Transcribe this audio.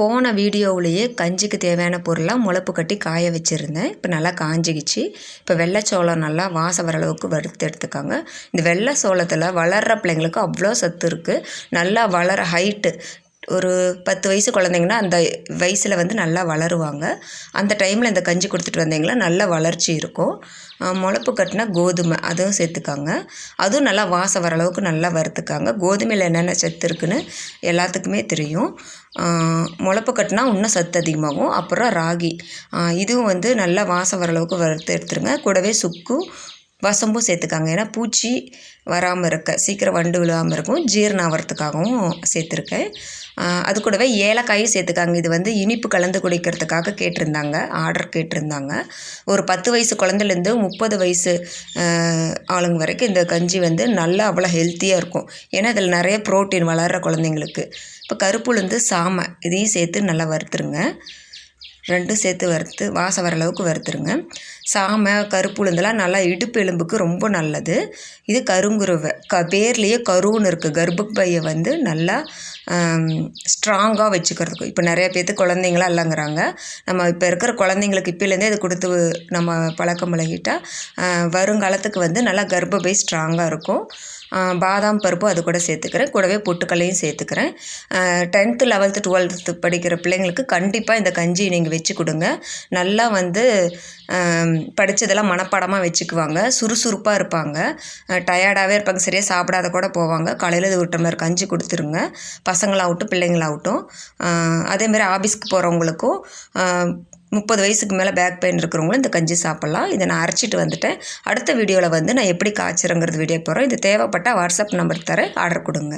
போன வீடியோவிலேயே கஞ்சிக்கு தேவையான பொருளாக முளப்பு கட்டி காய வச்சுருந்தேன். இப்போ நல்லா காஞ்சிக்கிச்சு இப்போ வெள்ளை சோளம் நல்லா வாசம் வர அளவுக்கு வறுத்து எடுத்துக்காங்க. இந்த வெள்ளை சோளத்தில் வளர்கிற பிள்ளைங்களுக்கு அவ்வளோ சத்து இருக்குது நல்லா வளர ஹைட்டு ஒரு பத்து வயசு குழந்தைங்கன்னா அந்த வயசில் வந்து நல்லா வளருவாங்க. அந்த டைமில் இந்த கஞ்சி கொடுத்துட்டு வந்தீங்கன்னா நல்ல வளர்ச்சி இருக்கும். முளப்பு கட்டினா கோதுமை அதுவும் சேர்த்துக்காங்க. அதுவும் நல்லா வாசம் வர அளவுக்கு நல்லா வறுத்துக்காங்க. கோதுமையில் என்னென்ன சத்து இருக்குன்னு எல்லாத்துக்குமே தெரியும். முளப்பு கட்டினா இன்னும் சத்து அதிகமாகும். அப்புறம் ராகி. இதுவும் வந்து நல்லா வாசம் வர அளவுக்கு வறுத்து எடுத்துருங்க. கூடவே சுக்கும் வசம்பும் சேர்த்துக்காங்க. ஏன்னா பூச்சி வராமல் இருக்க சீக்கிரம் வண்டு விழுவாமல் இருக்கும். ஜீரணம் ஆகிறதுக்காகவும் சேர்த்துருக்கேன் அது கூடவே ஏலக்காயும் சேர்த்துக்காங்க. இது வந்து இனிப்பு கலந்து குடிக்கிறதுக்காக கேட்டிருந்தாங்க. ஆர்டர் கேட்டிருந்தாங்க. ஒரு பத்து வயசு குழந்தைலேருந்து முப்பது வயசு ஆளுங்க வரைக்கும் இந்த கஞ்சி வந்து நல்லா அவ்வளோ ஹெல்த்தியாக இருக்கும். ஏன்னா இதில் நிறைய ப்ரோட்டீன் வளர்கிற குழந்தைங்களுக்கு. இப்போ கருப்புலேருந்து சாமை இதையும் சேர்த்து நல்லா வறுத்துருங்க. ரெண்டும் சேர்த்து வறுத்து வாசம் வர அளவுக்கு வறுத்துருங்க. சாமை கருப்பு உளுந்தெல்லாம் நல்லா இடுப்பு எலும்புக்கு ரொம்ப நல்லது. இது கருங்குருவை. க பேர்லேயே கருன்னு இருக்குது கர்ப்பப்பையை வந்து நல்லா ஸ்ட்ராங்காக வச்சுக்கிறதுக்கு. இப்போ நிறைய பேர்த்து குழந்தைங்களாம் இல்லைங்கிறாங்க. நம்ம இப்போ இருக்கிற குழந்தைங்களுக்கு இப்போலேருந்தே இது கொடுத்து நம்ம பழக்கம் பழகிட்டால் வருங்காலத்துக்கு வந்து நல்லா கர்ப்பப்பை ஸ்ட்ராங்காக இருக்கும். பாதாம் பருப்பும் அது கூட சேர்த்துக்கிறேன். கூடவே பொட்டுக்கல்லையும் சேர்த்துக்கிறேன். டென்த்து லெவல்த்து டுவெல்த்து படிக்கிற பிள்ளைங்களுக்கு கண்டிப்பாக இந்த கஞ்சி நீங்கள் வச்சு கொடுங்க. நல்லா வந்து படித்ததெல்லாம் மனப்பாடமாக வச்சுக்குவாங்க. சுறுசுறுப்பாக இருப்பாங்க. டயர்டாகவே இருப்பாங்க. சரியாக சாப்பிடாத கூட போவாங்க. காலையில் இது ஒரு டம்ளர் கஞ்சி கொடுத்துருங்க. பசங்களாகட்டும் பிள்ளைங்களாகட்டும். அதேமாதிரி ஆஃபீஸ்க்கு போகிறவங்களுக்கும் முப்பது வயசுக்கு மேலே பேக் பெயின் இருக்கிறவங்களும் இந்த கஞ்சி சாப்பிட்லாம். இதை நான் அரைச்சிட்டு வந்துட்டேன். அடுத்த வீடியோவில் வந்து நான் எப்படி காய்ச்சிறங்கிறது வீடியோ போகிறோம் இது தேவைப்பட்டால் வாட்ஸ்அப் நம்பர் தரேன். ஆர்டர் கொடுங்க.